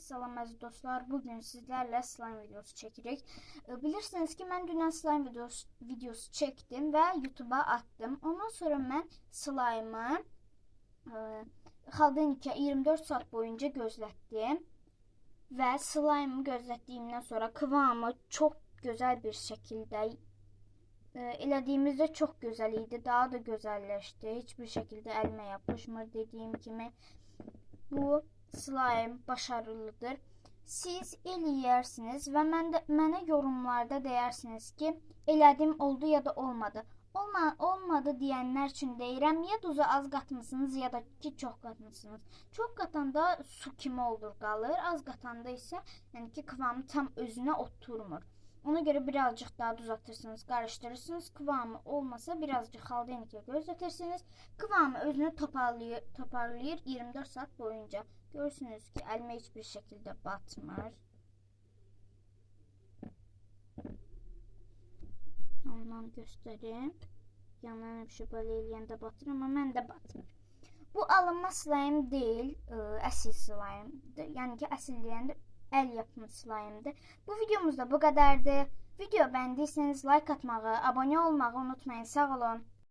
Əziz dostlar. Bugün sizlerle slime videosu çekirik. E, Bilirsiniz ki ben dünən slime videosu, videosu çektim ve YouTube'a attım. Ondan sonra ben slime'ı e, Haldenik'e 24 saat boyunca gözlettim. Ve slime'ı gözlettiğimden sonra kıvamı çok güzel bir şekilde e, elədiyimizdə çok güzel idi. Daha da güzelleşti. Hiçbir şekilde elime yapışmır dediğim kimi. Bu slime başarılıdır. Siz eləyersiniz və mən də, mənə yorumlarda deyirsiniz ki, elədim oldu ya da olmadı. Olma, olmadı deyənlər üçün deyirəm, ya duzu az qatmısınız ya da ki çox qatmısınız. Çox qatanda su kimi olur qalır, az qatanda isə yəni ki kıvamı tam özünə oturmur. Ona göre birazcık daha duz atırsınız, karıştırırsınız. Kıvamı olmasa birazcık haldenike gözletirsiniz. Kıvamı özünü toparlayır, toparlayır 24 saat boyunca. Görürsünüz ki elime hiçbir şekilde batmır. Ondan göstereyim. Yanlarına bir şey böyle eləyəndə ama mən də batmır. Bu alınma slime değil, e, əsil slime'dır. Yəni ki, əsil deyəndə el yapımı slime'dır. Bu videomuz da bu kadardı. Video beğendiyseniz like atmağı, abone olmağı unutmayın. Sağ olun.